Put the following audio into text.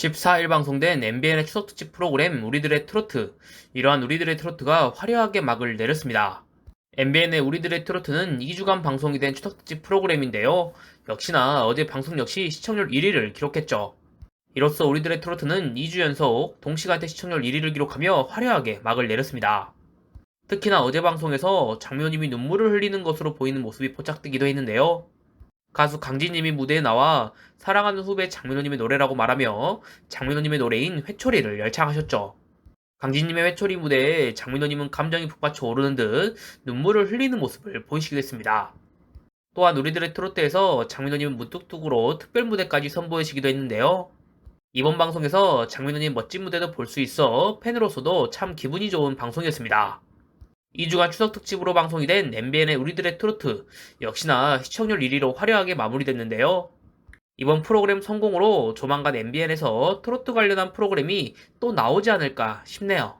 14일 방송된 MBN의 추석 특집 프로그램 우리들의 트로트. 이러한 우리들의 트로트가 화려하게 막을 내렸습니다. MBN의 우리들의 트로트는 2주간 방송이 된 추석 특집 프로그램인데요. 역시나 어제 방송 역시 시청률 1위를 기록했죠. 이로써 우리들의 트로트는 2주 연속 동시간대 시청률 1위를 기록하며 화려하게 막을 내렸습니다. 특히나 어제 방송에서 장묘님이 눈물을 흘리는 것으로 보이는 모습이 포착되기도 했는데요. 가수 강진님이 무대에 나와 사랑하는 후배 장민호님의 노래라고 말하며 장민호님의 노래인 회초리를 열창하셨죠. 강진님의 회초리 무대에 장민호님은 감정이 북받쳐 오르는 듯 눈물을 흘리는 모습을 보이시게 됐습니다. 또한 우리들의 트로트에서 장민호님은 무뚝뚝으로 특별 무대까지 선보이시기도 했는데요. 이번 방송에서 장민호님 멋진 무대도 볼 수 있어 팬으로서도 참 기분이 좋은 방송이었습니다. 2주간 추석 특집으로 방송이 된 MBN의 우리들의 트로트 역시나 시청률 1위로 화려하게 마무리됐는데요. 이번 프로그램 성공으로 조만간 MBN에서 트로트 관련한 프로그램이 또 나오지 않을까 싶네요.